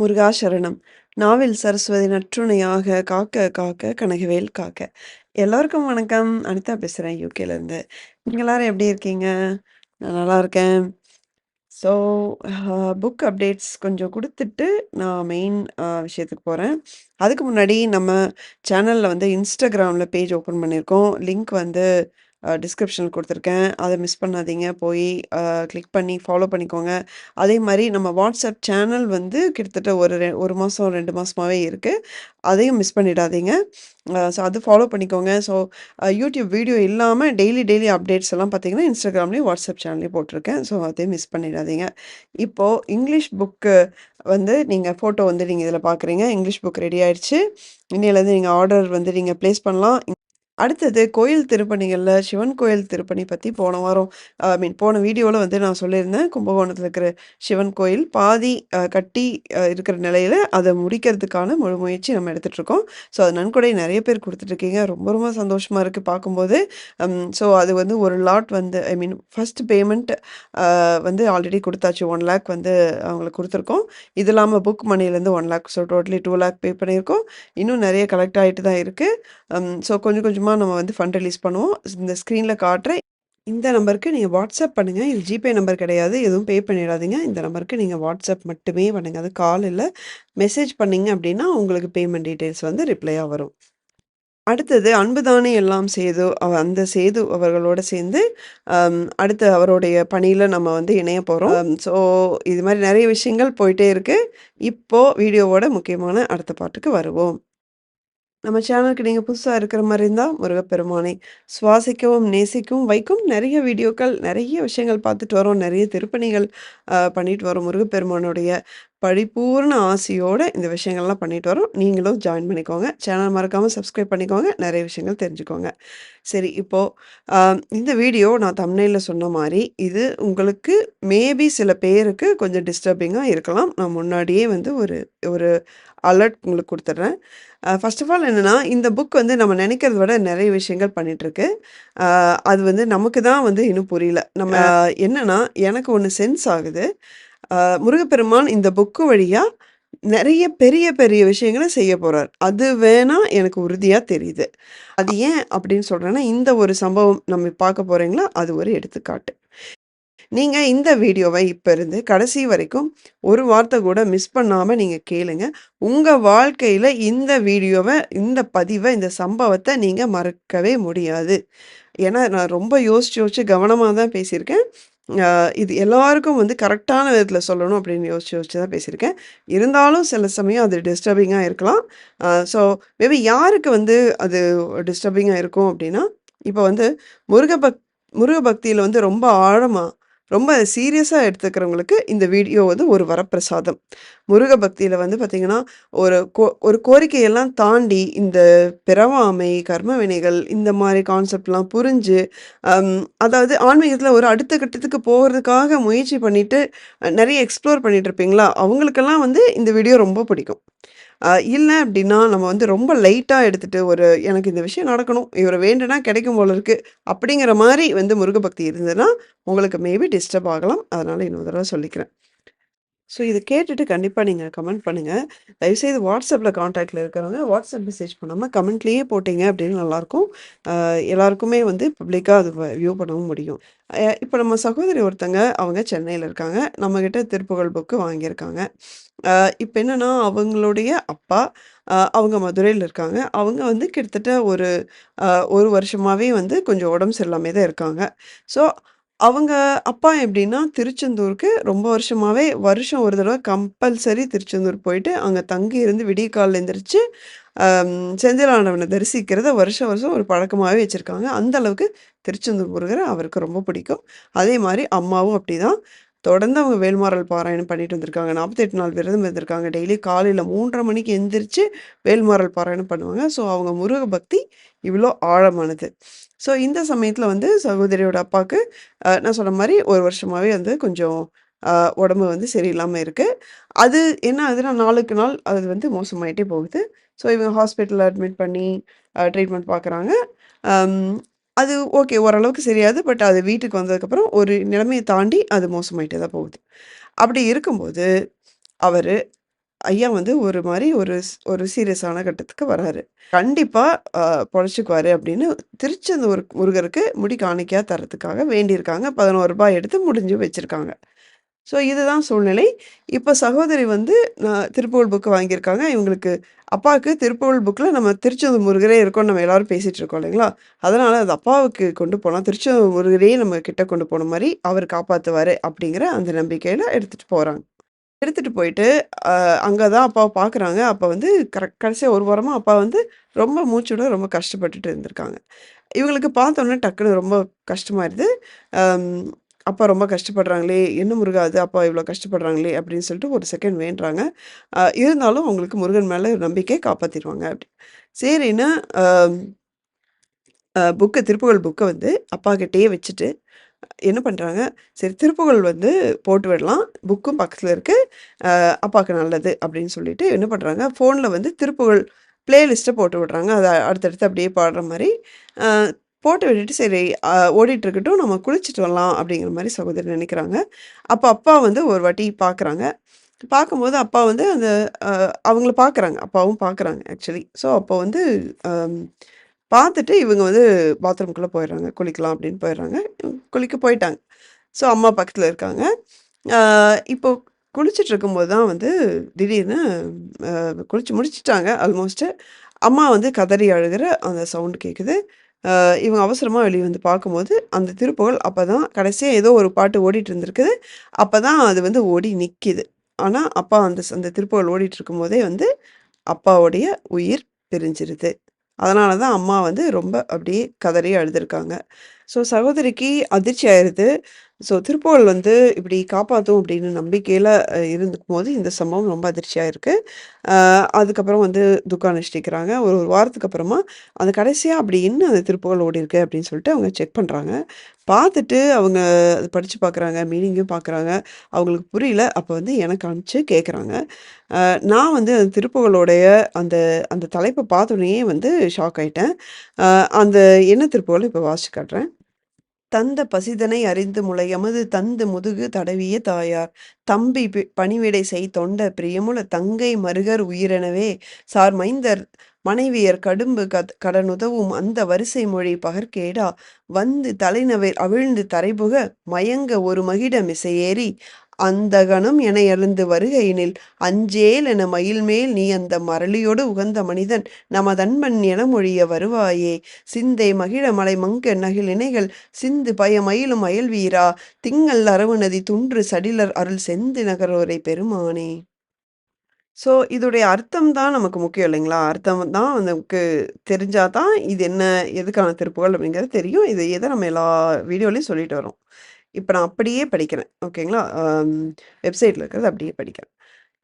முருகா சரணம். நாவில் சரஸ்வதி நற்றுணையாக காக்க காக்க கனகவேல் காக்க. எல்லோருக்கும் வணக்கம். அனிதா பேசுகிறேன் யூகேலேருந்து. நீங்கள் எல்லாரும் எப்படி இருக்கீங்க? நான் நல்லா இருக்கேன். ஸோ புக் அப்டேட்ஸ் கொஞ்சம் கொடுத்துட்டு நான் மெயின் விஷயத்துக்கு போகிறேன் அதுக்கு முன்னாடி நம்ம சேனலில் வந்து இன்ஸ்டாகிராமில் பேஜ் ஓப்பன் பண்ணியிருக்கோம். லிங்க் வந்து டிஸ்கிரிப்ஷன் கொடுத்துருக்கேன் அதை மிஸ் பண்ணாதீங்க. போய் கிளிக் பண்ணி ஃபாலோ பண்ணிக்கோங்க. அதே மாதிரி நம்ம வாட்ஸ்அப் சேனல் வந்து கிட்டத்தட்ட ஒரு ரெ 1 மாசம், 2 மாசமாவே இருக்கு. அதையும் மிஸ் பண்ணிடாதீங்க. ஸோ அது ஃபாலோ பண்ணிக்கோங்க. ஸோ யூடியூப் வீடியோ இல்லாமல் டெய்லி டெய்லி அப்டேட்ஸ் எல்லாம் பார்த்தீங்கன்னா, இன்ஸ்டாகிராம்லேயும் வாட்ஸ்அப் சேனல்லையும் போட்டிருக்கேன். ஸோ அதையும் மிஸ் பண்ணிடாதீங்க. இப்போது இங்கிலீஷ் புக்கு வந்து நீங்கள் ஃபோட்டோ வந்து நீங்கள் இதில் பார்க்குறீங்க. இங்கிலீஷ் புக் ரெடி ஆயிடுச்சு. இன்னிலேருந்து நீங்கள் ஆர்டர் வந்து நீங்கள் ப்ளேஸ் பண்ணலாம். அடுத்தது கோயில் திருப்பணிகளில் சிவன் கோயில் திருப்பணி பற்றி போன வாரம் ஐ மீன் போன வீடியோவில் வந்து நான் சொல்லியிருந்தேன். கும்பகோணத்தில் இருக்கிற சிவன் கோயில் பாதி கட்டி இருக்கிற நிலையில் அதை முடிக்கிறதுக்கான முழு முயற்சி நம்ம எடுத்துகிட்ருக்கோம் ஸோ அது நன்கொடை நிறைய பேர் கொடுத்துட்ருக்கீங்க ரொம்ப ரொம்ப சந்தோஷமாக இருக்குது பார்க்கும்போது. ஸோ அது வந்து ஒரு லாட் வந்து ஐ மீன் ஃபர்ஸ்ட் பேமெண்ட் வந்து ஆல்ரெடி கொடுத்தாச்சு ஒன் லேக் வந்து அவங்களுக்கு கொடுத்துருக்கோம் இது இல்லாமல் புக் மணிலேருந்து one lakh so totally two lakh pay பண்ணியிருக்கோம். இன்னும் நிறைய கலெக்ட் ஆகிட்டு தான் இருக்குது ஸோ கொஞ்சம் கொஞ்சமாக மூலமாக நம்ம வந்து ஃபண்ட் ரிலீஸ் பண்ணுவோம். இந்த ஸ்க்ரீனில் காட்டுற இந்த நம்பருக்கு நீங்கள் வாட்ஸ்அப் பண்ணுங்கள் இது ஜிபே நம்பர் கிடையாது. எதுவும் பே பண்ணிடாதீங்க. இந்த நம்பருக்கு நீங்கள் வாட்ஸ்அப் மட்டுமே பண்ணுங்க. அது கால் இல்லை மெசேஜ் பண்ணிங்க அப்படின்னா உங்களுக்கு பேமெண்ட் டீட்டெயில்ஸ் வந்து ரிப்ளையாக வரும். அடுத்தது அன்புதானே எல்லாம் சேது. அவ அந்த சேது அவர்களோட சேர்ந்து அடுத்து அவருடைய பணியில் நம்ம வந்து இணைய போகிறோம் ஸோ இது மாதிரி நிறைய விஷயங்கள் போயிட்டே இருக்கு. இப்போது வீடியோவோட முக்கியமான அடுத்த பாட்டுக்கு வருவோம். நம்ம சேனலுக்கு நீங்கள் புதுசாக இருக்கிற மாதிரி இருந்தால் முருகப்பெருமானை சுவாசிக்கவும், நேசிக்கவும் வைக்கும் நிறைய வீடியோக்கள், நிறைய விஷயங்கள் பார்த்துட்டு வரோம். நிறைய திருப்பணிகள் பண்ணிட்டு வரோம். முருகப்பெருமானுடைய பரிபூர்ண ஆசையோடு இந்த விஷயங்கள்லாம் பண்ணிட்டு வரோம். நீங்களும் ஜாயின் பண்ணிக்கோங்க. சேனல் மறக்காமல் சப்ஸ்கிரைப் பண்ணிக்கோங்க. நிறைய விஷயங்கள் தெரிஞ்சுக்கோங்க. சரி இப்போது இந்த வீடியோ நான் தமிழில் சொன்ன மாதிரி இது உங்களுக்கு மேபி சில பேருக்கு கொஞ்சம் டிஸ்டர்பிங்காக இருக்கலாம். நான் முன்னாடியே வந்து ஒரு ஒரு அலர்ட் உங்களுக்கு குடுத்துடுறேன். அ ஃபர்ஸ்ட் ஆஃப் ஆல் என்னன்னா, இந்த புக் வந்து நம்ம நெனைக்கிறத விட நெறைய விஷயங்கள் பண்ணிட்டுருக்கு. அ அது வந்து நமக்கு தான் வந்து இன்னும் புரியல. நம்ம என்னன்னா, எனக்கு ஒண்ணு சென்ஸ் ஆகுது. முருகப்பெருமான் இந்த புக்கு வழியா நெறைய பெரிய பெரிய விஷயங்கள செய்ய போறார். அது வேணா எனக்கு உறுதியா தெரியுது. அது ஏன் அப்படின்னு சொல்றேன்னா, இந்த ஒரு சம்பவம் நம்ம பார்க்க போறீங்களா, அது ஒரு எடுத்துக்காட்டு. நீங்கள் இந்த வீடியோவை இப்போ இருந்து கடைசி வரைக்கும் ஒரு வார்த்தை கூட மிஸ் பண்ணாமல் நீங்கள் கேளுங்க. உங்கள் வாழ்க்கையில் இந்த வீடியோவை இந்த பதிவை இந்த சம்பவத்தை நீங்கள் மறக்கவே முடியாது. ஏன்னா, நான் ரொம்ப யோசிச்சு யோசிச்சு கவனமாக தான் பேசியிருக்கேன். இது எல்லாருக்கும் வந்து கரெக்டான விதத்தில் சொல்லணும் அப்படின்னு யோசிச்சு யோசிச்சு தான் பேசியிருக்கேன். இருந்தாலும் சில சமயம் அது டிஸ்டர்பிங்காக இருக்கலாம். ஸோ மேபி யாருக்கு வந்து அது டிஸ்டர்பிங்காக இருக்கும் அப்படின்னா, இப்போ வந்து முருக பக் முருக பக்தியில் வந்து ரொம்ப ஆழமாக ரொம்ப சீரியஸாக எடுத்துக்கிறவங்களுக்கு இந்த வீடியோ வந்து ஒரு வரப்பிரசாதம். முருக பக்தியில் வந்து பார்த்திங்கன்னா ஒரு கோ ஒரு கோரிக்கையெல்லாம் தாண்டி இந்த பிறவாமை, கர்ம வினைகள் இந்த மாதிரி கான்செப்ட்லாம் புரிஞ்சு, அதாவது ஆன்மீகத்தில் ஒரு அடுத்த கட்டத்துக்கு போகிறதுக்காக முயற்சி பண்ணிவிட்டு நிறைய எக்ஸ்ப்ளோர் பண்ணிகிட்டு இருப்பீங்களா, அவங்களுக்கெல்லாம் வந்து இந்த வீடியோ ரொம்ப பிடிக்கும். இல்லை அப்படின்னா, நம்ம வந்து ரொம்ப லைட்டாக எடுத்துட்டு ஒரு எனக்கு இந்த விஷயம் நடக்கணும், இவரை வேண்டுனா கிடைக்கும் போல இருக்குது அப்படிங்கிற மாதிரி வந்து முருக பக்தி இருந்ததுன்னா, உங்களுக்கு மேபி டிஸ்டர்ப் ஆகலாம். அதனால் இன்னொரு தடவை சொல்லிக்கிறேன். ஸோ இதை கேட்டுட்டு கண்டிப்பாக நீங்கள் கமெண்ட் பண்ணுங்கள் தயவுசெய்து வாட்ஸ்அப்பில் காண்டாக்டில் இருக்கிறவங்க, வாட்ஸ்அப் மெசேஜ் பண்ணாமல் கமெண்ட்லேயே போட்டிங்க அப்படின்னு நல்லாயிருக்கும். எல்லாருக்குமே வந்து பப்ளிக்காக அது வ வியூ பண்ணவும் முடியும். இப்போ நம்ம சகோதரி ஒருத்தங்க, அவங்க சென்னையில் இருக்காங்க. நம்மக்கிட்ட திருப்புகழ் புக்கு வாங்கியிருக்காங்க. இப்போ என்னென்னா என்னன்னா, அவங்களுடைய அப்பா, அவங்க மதுரையில் இருக்காங்க. அவங்க வந்து கிட்டத்தட்ட ஒரு ஒரு வருஷமாகவே வந்து கொஞ்சம் உடம்பு சரியில்லாமே தான் இருக்காங்க. ஸோ அவங்க அப்பா எப்படின்னா, திருச்செந்தூருக்கு ரொம்ப வருஷமாவே வருஷம் ஒரு தடவ கம்பல்சரி திருச்செந்தூர் போயிட்டு, அங்க தங்கி இருந்து விடிய காலைல எந்திரிச்சு, அம் செந்தில் ஆண்டவன தரிசிக்கிறத வருஷம் வருஷம் ஒரு பழக்கமாவே வச்சிருக்காங்க. அந்த அளவுக்கு திருச்செந்தூர் முருகர அவருக்கு ரொம்ப பிடிக்கும். அதே மாரி அம்மாவும் அப்படிதான். தொடர்ந்து அவங்க வேல்மாறல் பாராயணம் பண்ணிட்டு வந்திருக்காங்க. 48 நாள் விரதம் இருந்திருக்காங்க. டெய்லி காலையில் மூன்றரை மணிக்கு எந்திரிச்சு வேல்மாறல் பாராயணம் பண்ணுவாங்க. ஸோ அவங்க முருக பக்தி இவ்வளோ ஆழமானது. ஸோ இந்த சமயத்தில் வந்து சகோதரியோட அப்பாவுக்கு நான் சொன்ன மாதிரி ஒரு வருஷமாகவே வந்து கொஞ்சம் உடம்பு வந்து சரியில்லாமல் இருக்குது அது என்ன ஆகுதுன்னா, நாளுக்கு நாள் அது வந்து மோசமாயிட்டே போகுது. ஸோ இவங்க ஹாஸ்பிட்டலில் அட்மிட் பண்ணி ட்ரீட்மெண்ட் பார்க்குறாங்க. அது ஓகே ஓரளவுக்கு சரியாது பட் அது வீட்டுக்கு வந்ததுக்கப்புறம் ஒரு நிலைமையை தாண்டி அது மோசமாயிட்டே தான் போகுது. அப்படி இருக்கும்போது, அவர் ஐயா வந்து ஒரு மாதிரி ஒரு ஒரு சீரியஸான கட்டத்துக்கு வராரு. பொழைச்சிக்குவார் அப்படின்னு திருச்சி அப்படின்னு திருச்செந்தூர் முருகருக்கு முடி காணிக்கையாக தரத்துக்காக வேண்டியிருக்காங்க. பதினோரு ரூபாய் எடுத்து முடிஞ்சு வச்சுருக்காங்க ஸோ இதுதான் சூழ்நிலை. இப்போ சகோதரி வந்து நான் திருப்புகழ் புக்கு வாங்கியிருக்காங்க. இவங்களுக்கு அப்பாவுக்கு திருப்புகழ் புக்கில் நம்ம திருச்செந்தூர் முருகரே இருக்கோம்னு நம்ம எல்லாரும் பேசிகிட்டு இருக்கோம் இல்லைங்களா? அதனால் அது அப்பாவுக்கு கொண்டு போகலாம் திருச்செந்தூர் முருகரையே நம்ம கிட்ட கொண்டு போன மாதிரி அவர் காப்பாற்றுவார் அப்படிங்கிற அந்த நம்பிக்கையில் எடுத்துகிட்டு போகிறாங்க எடுத்துகிட்டு போயிட்டு, அங்கே தான் அப்பாவை பார்க்குறாங்க. அப்போ வந்து கரெக்ட் கடைசியாக ஒரு வாரமாக அப்பா வந்து ரொம்ப மூச்சோட ரொம்ப கஷ்டப்பட்டுட்டு இருந்திருக்காங்க. இவங்களுக்கு பார்த்தோன்னே டக்குன்னு ரொம்ப கஷ்டமாயிருது. அப்பா ரொம்ப கஷ்டப்படுறாங்களே! என்ன முருகா அது அப்பா இவ்வளோ கஷ்டப்படுறாங்களே! அப்படின்னு சொல்லிட்டு ஒரு செகண்ட் வேண்டுறாங்க. இருந்தாலும் அவங்களுக்கு முருகன் மேலே நம்பிக்கை காப்பாற்றிடுவாங்க அப்படி. சரின்னா புக்கு திருப்புகழ் புக்கை வந்து அப்பா கிட்டேயே வச்சுட்டு என்ன பண்ணுறாங்க சரி திருப்புகள் வந்து போட்டு விடலாம். புக்கும் பக்கத்தில் இருக்குது அப்பாவுக்கு நல்லது அப்படின்னு சொல்லிட்டு என்ன பண்ணுறாங்க ஃபோனில் வந்து திருப்புகழ் பிளேலிஸ்ட்டை போட்டு விடுறாங்க. அதை அடுத்தடுத்து அப்படியே பாடுற மாதிரி போட்டு விட்டுட்டு சரி ஓடிட்டு இருக்கட்டும். நம்ம குளிச்சுட்டு வரலாம் அப்படிங்கிற மாதிரி சகோதரி நினைக்கிறாங்க. அப்போ அப்பா வந்து ஒரு வாட்டி பார்க்குறாங்க. பார்க்கும்போது அப்பா வந்து அந்த அவங்கள பார்க்குறாங்க. அப்பாவும் பார்க்குறாங்க ஆக்சுவலி. ஸோ அப்போ வந்து பார்த்துட்டு இவங்க வந்து பாத்ரூம்குள்ளே போயிடுறாங்க. குளிக்கலாம் அப்படின்னு போயிடுறாங்க. குளிக்க போயிட்டாங்க. ஸோ அம்மா பக்கத்தில் இருக்காங்க. இப்போ குளிச்சுட்டு இருக்கும்போது தான் வந்து திடீர்னு குளிச்சு முடிச்சிட்டாங்க ஆல்மோஸ்ட்டு. அம்மா வந்து கதறி அழுகுற அந்த சவுண்டு கேட்குது. இவங்க அவசரமாக வெளியே வந்து பார்க்கும்போது, அந்த திருப்புகழ் அப்பதான் கடைசியாக ஏதோ ஒரு பாட்டு ஓடிட்டு இருந்திருக்குது. அப்பதான் அது வந்து ஓடி நிற்கிது ஆனால் அப்பா அந்த அந்த திருப்புகழ் ஓடிட்டு இருக்கும்போதே வந்து அப்பாவுடைய உயிர் பிரிஞ்சிருது. அதனால தான் அம்மா வந்து ரொம்ப அப்படியே கதறி அழுதுருக்காங்க. ஸோ சகோதரிக்கு அதிர்ச்சி ஆயிடுது ஸோ திருப்பூர் வந்து இப்படி காப்பாற்றும் அப்படின்னு நம்பிக்கையில் இருந்துக்கும் போது இந்த சம்பவம் ரொம்ப அதிர்ச்சியாக இருக்குது அதுக்கப்புறம் வந்து துக்கா நிச்சயிக்கிறாங்க ஒரு ஒரு வாரத்துக்கு அப்புறமா அந்த கடைசியாக அப்படி என்ன அந்த திருப்புகள் ஓடி இருக்கு அப்படின்னு சொல்லிட்டு அவங்க செக் பண்ணுறாங்க பார்த்துட்டு அவங்க அது படித்து பார்க்குறாங்க. மீனிங்கும் பார்க்குறாங்க. அவங்களுக்கு புரியல. அப்போ வந்து எனக்கு அனுப்பிச்சு கேட்குறாங்க. நான் வந்து அந்த திருப்புகளுடைய அந்த அந்த தலைப்பை பார்த்தோன்னே வந்து ஷாக் ஆயிட்டேன். அந்த என்ன திருப்புகளை இப்போ வாசிச்சு காட்டுறேன். தந்த பசிதனை அறிந்து முளையமது தந்து முதுகு தடவிய தாயார். தம்பி பணிவிடை செய் தொண்ட பிரியமுல தங்கை மருகர் உயிரெனவே. சார் மைந்தர் மனைவியர் கடும்பு கத் கடனுதவும் அந்த வரிசை மொழி பகர்கேடா வந்து தலைநவை அவிழ்ந்து தரைபுக மயங்க ஒரு மகிட மிசையேறி. அந்தகனும் என எழுந்து வருகையினில் அஞ்சேல் என மயில்மேல் நீ அந்த மரளியோடு உகந்த மனிதன் நமதன்மன் என மொழிய வருவாயே சிந்தை மகிழ மலை மங்க நகில் இணைகள் சிந்து பய மயிலும் அயல்வீரா திங்கள் அரவு நதி துன்று சடிலர் அருள் செந்து நகரோரை பெருமானே ஸோ இதோடைய அர்த்தம் தான் நமக்கு முக்கியம் இல்லைங்களா? அர்த்தம் தான் நமக்கு தெரிஞ்சா தான் இது என்ன, எதுக்கான திருப்புகள் அப்படிங்கிறது தெரியும். இது எதை நம்ம எல்லா வீடியோலையும் சொல்லிட்டு வரோம். இப்போ நான் அப்படியே படிக்கிறேன். ஓகேங்களா? வெப்சைட்டில் இருக்கிறது அப்படியே படிக்கிறேன்.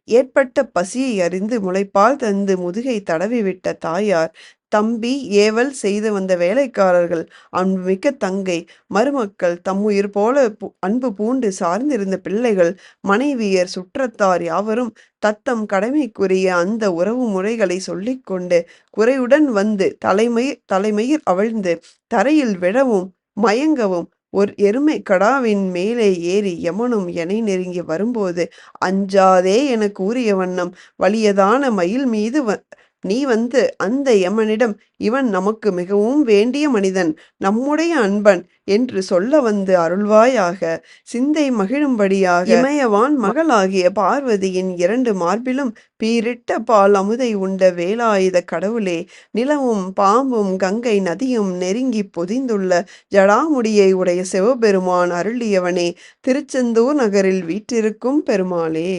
ஏற்பட்ட பசியை அறிந்து முளைப்பால் தந்து முதுகை தடவி விட்ட தாயார், தம்பி ஏவல் செய்து வந்த வேலைக்காரர்கள், அன்புமிக்க தங்கை, மருமக்கள், தம்முயிர் போல அன்பு பூண்டு சார்ந்திருந்த பிள்ளைகள், மனைவியர், சுற்றத்தார் யாவரும் தத்தம் கடமைக்குரிய அந்த உறவு முறைகளை சொல்லிக்கொண்டு குறையுடன் வந்து தலைமயிர் தலைமையில் அவிழ்ந்து தரையில் விழவும், மயங்கவும், ஒரு எருமை கடாவின் மேலே ஏறி யமனும் எனை நெருங்கி வரும்போது, அஞ்சாதே என கூறிய வண்ணம் வலியதான மயில் மீது வ நீ வந்து அந்த யமனிடம் இவன் நமக்கு மிகவும் வேண்டிய மனிதன், நம்முடைய அன்பன் என்று சொல்ல வந்து அருள்வாயாக. சிந்தை மகிழும்படியாக இமயவான் மகளாகிய பார்வதியின் இரண்டு மார்பிலும் பீரிட்ட பால் அமுதை உண்ட வேலாயுதக் கடவுளே, நிலவும் பாம்பும் கங்கை நதியும் நெருங்கிப் பொதிந்துள்ள ஜடாமுடியை உடைய சிவபெருமான் அருளியவனே, திருச்செந்தூர் நகரில் வீற்றிருக்கும் பெருமாளே.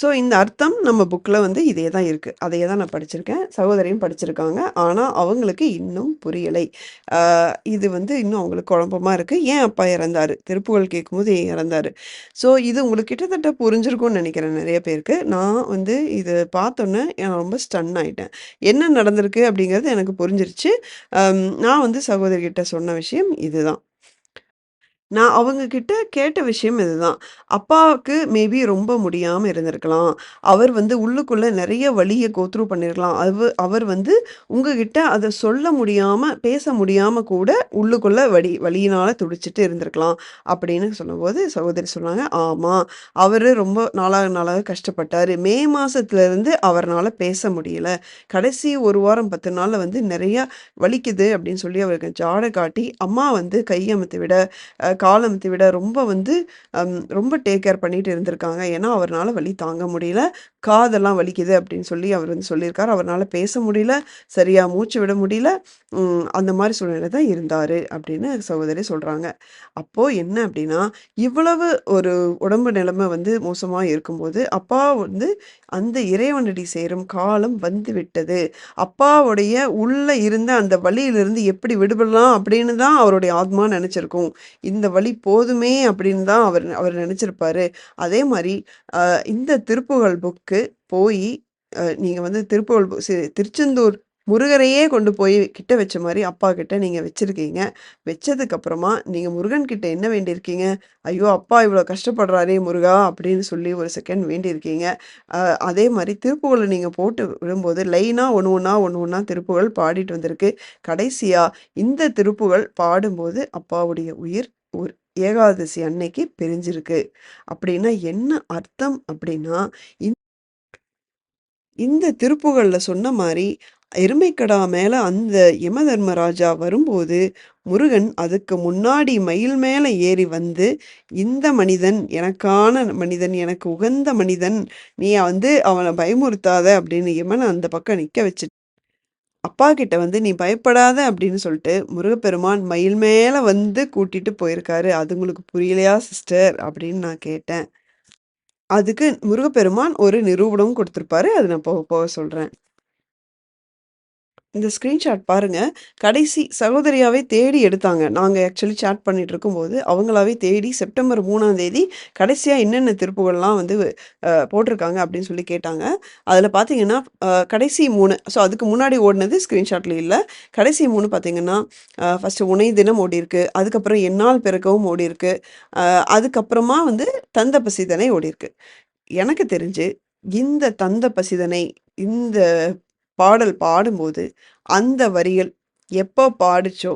ஸோ இந்த அர்த்தம் நம்ம புக்கில் வந்து இதே தான் இருக்குது அதையே தான் நான் படிச்சிருக்கேன். சகோதரியும் படிச்சிருக்காங்க. ஆனால் அவங்களுக்கு இன்னும் புரியலை. இது வந்து இன்னும் அவங்களுக்கு குழப்பமாக இருக்குது ஏன் அப்பா இறந்தாரு? திருப்புகழ் கேட்கும்போது ஏன் இறந்தாரு? ஸோ இது உங்களுக்கு கிட்டத்தட்ட புரிஞ்சிருக்கும்னு நினைக்கிறேன் நிறைய பேருக்கு. நான் வந்து இது பார்த்தோன்னே நான் ரொம்ப ஸ்டன் ஆகிட்டேன் என்ன நடந்திருக்கு அப்படிங்கிறது எனக்கு புரிஞ்சிருச்சு. நான் வந்து சகோதரிகிட்ட சொன்ன விஷயம் இதுதான். நான் அவங்க கிட்ட கேட்ட விஷயம் இதுதான். அப்பாவுக்கு மேபி ரொம்ப முடியாம இருந்திருக்கலாம். அவர் வந்து உள்ளுக்குள்ள நெறைய வலிய கோ த்ரூ பண்ணியிருக்கலாம். அவ அவர் வந்து உங்ககிட்ட அத சொல்ல முடியாம, பேச முடியாம கூட உள்ளுக்குள்ள வலி வலியினால துடிச்சுட்டு இருந்திருக்கலாம். அப்படின்னு சொல்லும்போது சகோதரி சொன்னாங்க, "ஆமா. அவரு ரொம்ப நாளாக நாளாக கஷ்டப்பட்டாரு. மே மாசத்துலருந்து அவர்னால பேச முடியல. கடைசி 1 வாரம் 10 நாள்ல வந்து நிறையா வலிக்குது" அப்படின்னு சொல்லி அவருக்கு ஜாட காட்டி, அம்மா வந்து கை விட, அ காலத்தை விட ரொம்ப வந்து ரொம்ப டேக் கேர் பண்ணிட்டு இருந்திருக்காங்க. ஏன்னா, அவர்னால வலி தாங்க முடியல. காதெல்லாம் வலிக்குது அப்படின்னு சொல்லி அவர் வந்து சொல்லியிருக்காரு. அவரால் பேச முடியல. சரியாக மூச்சு விட முடியல. அந்த மாதிரி சூழ்நிலையில தான் இருந்தார் அப்படின்னு சகோதரி சொல்கிறாங்க அப்போது என்ன அப்படின்னா, இவ்வளவு ஒரு உடம்பு நிலைமை வந்து மோசமாக இருக்கும்போது, அப்பா வந்து அந்த இறைவனடி சேரும் காலம் வந்து விட்டது அப்பாவுடைய உள்ளே இருந்த அந்த வழியிலிருந்து எப்படி விடுபடலாம் அப்படின்னு தான் அவருடைய ஆத்மா நினச்சிருக்கும் இந்த வலி போதுமே அப்படின்னு தான் அவர் அவர் நினச்சிருப்பாரு அதே மாதிரி இந்த திருப்புகழ் புக்கு போய் நீங்கள் வந்து திருப்புகழ் புக் திருச்செந்தூர் முருகரையே கொண்டு போய் கிட்ட வச்ச மாதிரி அப்பா கிட்ட நீங்கள் வச்சுருக்கீங்க வச்சதுக்கப்புறமா நீங்கள் முருகன் கிட்ட என்ன வேண்டியிருக்கீங்க? "ஐயோ! அப்பா இவ்வளோ கஷ்டப்படுறாரே முருகா" அப்படின்னு சொல்லி ஒரு செகண்ட் வேண்டியிருக்கீங்க. அதே மாதிரி திருப்புகளை நீங்கள் போட்டு விடும்போது லைனாக ஒன்று ஒன்றா ஒன்று ஒன்றா திருப்புகழ் பாடிட்டு வந்திருக்கு. கடைசியாக இந்த திருப்புகழ் பாடும்போது அப்பாவுடைய உயிர் ஒரு ஏகாதசி அன்னைக்கு பிரிஞ்சிருக்கு. அப்படின்னா என்ன அர்த்தம் அப்படின்னா, இந்த திருப்புகழ்ல சொன்ன மாதிரி எருமைக்கடா மேல அந்த யமதர்மராஜா வரும்போது, முருகன் அதுக்கு முன்னாடி மயில் மேல ஏறி வந்து, "இந்த மனிதன் எனக்கான மனிதன், எனக்கு உகந்த மனிதன். நீ வந்து அவனை பயமுறுத்தாத" அப்படின்னு யமனை அந்த பக்கம் நிக்க வச்சு அப்பா கிட்ட வந்து, "நீ பயப்படாத" அப்படின்னு சொல்லிட்டு முருகப்பெருமான் மயில் மேலே வந்து கூட்டிட்டு போயிருக்காரு. "அது உங்களுக்கு புரியலையா சிஸ்டர்?" அப்படின்னு நான் கேட்டேன். அதுக்கு முருகப்பெருமான் ஒரு நிரூபணம் கொடுத்துருப்பாரு அது நான் போக போக சொல்கிறேன் இந்த ஸ்க்ரீன்ஷாட் பாருங்க. கடைசி சகோதரியாவே தேடி எடுத்தாங்க. நாங்கள் ஆக்சுவலி சேட் பண்ணிட்டு இருக்கும்போது, அவங்களாவே தேடி செப்டம்பர் மூணாம் தேதி கடைசியாக என்னென்ன திருப்புகள்லாம் வந்து போட்டிருக்காங்க அப்படின்னு சொல்லி கேட்டாங்க. அதில் பார்த்தீங்கன்னா, கடைசி மூணு ஸோ அதுக்கு முன்னாடி ஓடினது ஸ்க்ரீன்ஷாட்ல இல்லை கடைசி மூணு பார்த்தீங்கன்னா, ஃபஸ்ட்டு ஃபர்ஸ்ட்டு தினம் தினம் ஓடியிருக்கு. அதுக்கப்புறம் என்னால் பிறக்கவும் ஓடியிருக்கு. அ அதுக்கப்புறமா வந்து தந்த பசிதனை ஓடியிருக்கு. எனக்கு தெரிஞ்சு இந்த தந்த பசிதனை இந்த பாடல் பாடும்போது, அந்த வரிகள் எப்போ பாடிச்சோ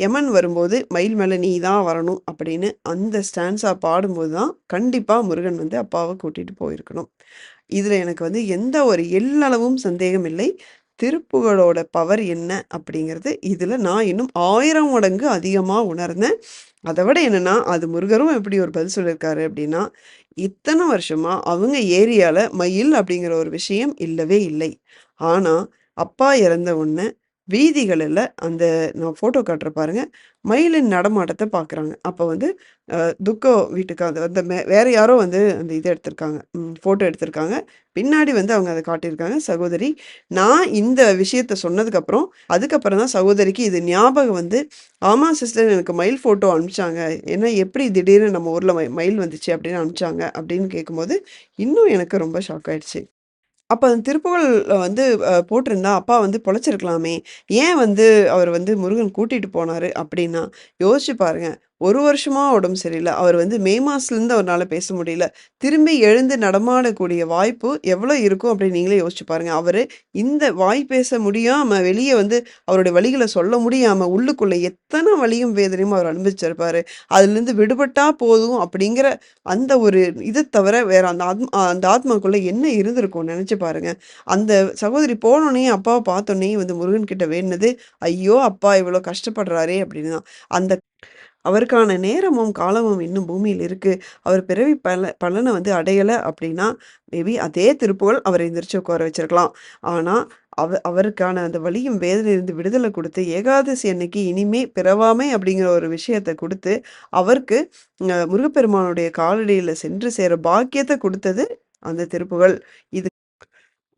"யமன் வரும்போது மயில் மேல நீ தான் வரணும்" அப்படின்னு அந்த ஸ்டான்ஸாக பாடும்போது தான் கண்டிப்பாக முருகன் வந்து அப்பாவை கூட்டிகிட்டு போயிருக்கணும். இதில் எனக்கு வந்து எந்த ஒரு எள்ளளவும் சந்தேகம் இல்லை. திருப்புகழோட பவர் என்ன அப்படிங்கிறது இதில் நான் இன்னும் ஆயிரம் மடங்கு அதிகமாக உணர்ந்தேன். அதை விட என்னென்னா அது முருகரும் எப்படி ஒரு பதில் சொல்லியிருக்காரு அப்படின்னா, இத்தனை வருஷமாக அவங்க ஏரியாவில் மயில் அப்படிங்கிற ஒரு விஷயம் இல்லவே இல்லை. ஆனால் அப்பா இறந்த உடனே வீதிகளில் அந்த நான் ஃபோட்டோ காட்டுறேன் பாருங்க. மயிலின் நடமாட்டத்தை பார்க்குறாங்க. அப்போ வந்து துக்கோ வீட்டுக்கு அது அந்த மே வேறு யாரோ வந்து அந்த இதை எடுத்திருக்காங்க. ஃபோட்டோ எடுத்திருக்காங்க. பின்னாடி வந்து அவங்க அதை காட்டியிருக்காங்க. சகோதரி, நான் இந்த விஷயத்த சொன்னதுக்கப்புறம், அதுக்கப்புறம் தான் சகோதரிக்கு இது ஞாபகம் வந்து, "ஆமா சிஸ்டர் எனக்கு மயில் ஃபோட்டோ அனுப்பிச்சாங்க. ஏன்னா எப்படி திடீர்னு நம்ம ஊரில் மயில் வந்துச்சு அப்படின்னு அனுப்பிச்சாங்க." அப்படின்னு கேட்கும்போது, இன்னும் எனக்கு ரொம்ப ஷாக் ஆயிடுச்சு. அப்ப அந்த திருப்புகழ்ல வந்து அ போட்டிருந்தா, அப்பா வந்து பொழச்சிருக்கலாமே! ஏன் வந்து அவர் வந்து முருகன் கூட்டிட்டு போனாரு அப்டின்னா, யோசிச்சு பாருங்க. ஒரு வருஷமாக உடம்பு சரியில்லை அவர் வந்து மே மாதத்துலேருந்து அவர்னால பேச முடியல. திரும்பி எழுந்து நடமாடக்கூடிய வாய்ப்பு எவ்வளோ இருக்கும் அப்படின்னு நீங்களே யோசிச்சு பாருங்கள் அவர் இந்த வாய் பேச முடியாமல் வெளியே வந்து அவருடைய வழிகளை சொல்ல முடியாமல் உள்ளுக்குள்ளே எத்தனை வழியும் வேதனையும் அவர் அனுபவிச்சிருப்பார் அதுலேருந்து விடுபட்டால் போதும் அப்படிங்கிற அந்த ஒரு இதை தவிர வேற அந்த ஆத்மா அந்த ஆத்மாக்குள்ளே என்ன இருந்திருக்கும் நினச்சி பாருங்கள் அந்த சகோதரி போனோடனே அப்பாவை பார்த்தோன்னே வந்து முருகன் கிட்ட வேண்டுனது, "ஐயோ! அப்பா இவ்வளோ கஷ்டப்படுறாரே!" அப்படின்னு தான். அந்த அவருக்கான நேரமும், காலமும் இன்னும் பூமியில் இருக்குது அவர் பிறவி பல பலனை வந்து அடையலை அப்படின்னா, மேபி அதே திருப்புகள் அவரை எந்திரிச்சு உட்கார வச்சிருக்கலாம். ஆனால் அவ அவருக்கான அந்த வழியும் வேதனையிலிருந்து விடுதலை கொடுத்து ஏகாதசி அன்னைக்கு இனிமே பிறவாமை அப்படிங்கிற ஒரு விஷயத்தை கொடுத்து அவருக்கு முருகப்பெருமானுடைய காலடியில் சென்று சேர பாக்கியத்தை கொடுத்தது அந்த திருப்புகள் இது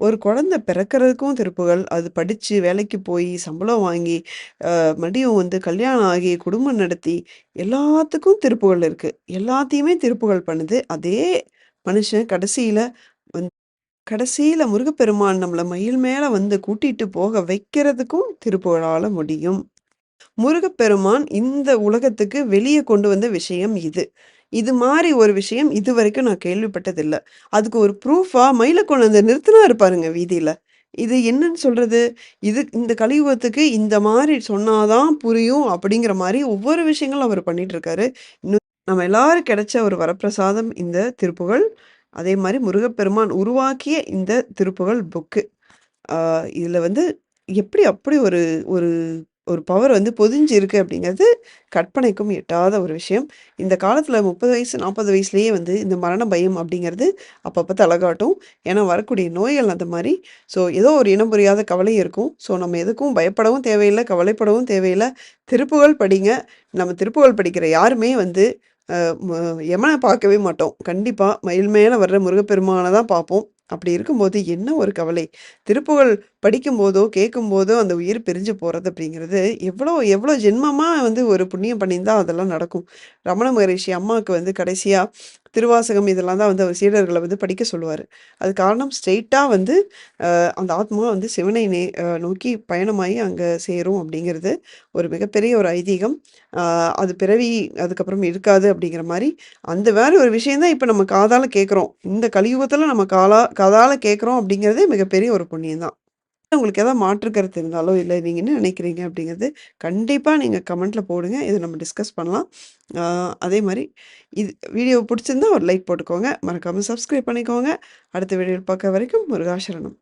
ஒரு குழந்தை பிறக்கிறதுக்கும் திருப்புகள் அது படித்து வேலைக்கு போய் சம்பளம் வாங்கி, மடியும் மறுபடியும் வந்து கல்யாணம் ஆகி, குடும்பம் நடத்தி, எல்லாத்துக்கும் திருப்புகள் இருக்குது எல்லாத்தையுமே திருப்புகள் பண்ணுது. அதே மனுஷன் கடைசியில் வந் கடைசியில் முருகப்பெருமான் நம்மளை மயில் மேலே வந்து கூட்டிட்டு போக வைக்கிறதுக்கும் திருப்புகளால் முடியும். முருகப்பெருமான் இந்த உலகத்துக்கு வெளியே கொண்டு வந்த விஷயம் இது. இது மாதிரி ஒரு விஷயம் இதுவரைக்கும் நான் கேள்விப்பட்டதில்லை அதுக்கு ஒரு ப்ரூஃபாக மயில கொண்டு வந்து இருப்பாருங்க வீதியில் இது என்னன்னு சொல்றது? இது இந்த கலியுகத்துக்கு இந்த மாதிரி சொன்னாதான் புரியும் அப்படிங்கிற மாதிரி ஒவ்வொரு விஷயங்களும் அவர் பண்ணிட்டுருக்காரு. இன்னும் நம்ம எல்லாரும் கிடைச்ச ஒரு வரப்பிரசாதம் இந்த திருப்புகள் அதே மாதிரி முருகப்பெருமான் உருவாக்கிய இந்த திருப்புகழ் புக்கு. இதில் வந்து எப்படி அப்படி ஒரு ஒரு ஒரு பவர் வந்து பொதிஞ்சு இருக்கு அப்படிங்கிறது கற்பனைக்கும் எட்டாத ஒரு விஷயம். இந்த காலத்தில் முப்பது வயசு, நாற்பது வயசுலேயே வந்து இந்த மரண பயம் அப்படிங்கிறது அப்பப்போ தலகாட்டும். ஏன்னா வரக்கூடிய நோய்கள் அந்த மாதிரி ஸோ ஏதோ ஒரு இனம் புரியாத கவலை இருக்கும். ஸோ நம்ம எதுக்கும் பயப்படவும் தேவையில்லை கவலைப்படவும் தேவையில்லை திருப்புகழ் படிங்க. நம்ம திருப்புகழ் படிக்கிற யாருமே வந்து யமனை பார்க்கவே மாட்டோம். கண்டிப்பாக மயில் மேலே வர்ற முருகப்பெருமானை தான் பார்ப்போம். அப்படி இருக்கும்போது என்ன ஒரு கவலை. திருப்புகழ் படிக்கும்போதோ, கேட்கும்போதோ அந்த உயிர் பிரிஞ்சு போகிறது அப்படிங்கிறது எவ்வளோ எவ்வளோ ஜென்மமாக வந்து ஒரு புண்ணியம் பண்ணியிருந்தால் அதெல்லாம் நடக்கும். ரமண மகரிஷி அம்மாவுக்கு வந்து கடைசியாக திருவாசகம் இதெல்லாம் தான் வந்து அவர் சீடர்களை வந்து படிக்க சொல்லுவார் அது காரணம் ஸ்ட்ரெயிட்டாக வந்து அந்த ஆத்மா வந்து சிவனை நே நோக்கி பயணமாகி அங்கே சேரும் அப்படிங்கிறது ஒரு மிகப்பெரிய ஒரு ஐதீகம். அது பிறவி அதுக்கப்புறம் இருக்காது அப்படிங்கிற மாதிரி அந்த வேற ஒரு விஷயந்தான் இப்போ நம்ம காதால் கேட்குறோம். இந்த கலியுகத்தில் நம்ம காலா காதால் கேட்குறோம் அப்படிங்கிறதே மிகப்பெரிய ஒரு புண்ணியம் தான். உங்களுக்கு ஏதாவது மாற்று கருத்து இருந்தாலோ, இல்லை நீங்கள் என்ன நினைக்கிறீங்க அப்படிங்கிறது, கண்டிப்பாக நீங்கள் கமெண்ட்டில் போடுங்க. இதை நம்ம டிஸ்கஸ் பண்ணலாம். அதே மாதிரி இது வீடியோ பிடிச்சிருந்தா ஒரு லைக் போட்டுக்கோங்க. மறக்காமல் சப்ஸ்கிரைப் பண்ணிக்கோங்க. அடுத்த வீடியோவில் பார்க்க வரைக்கும் முருகாசரணம்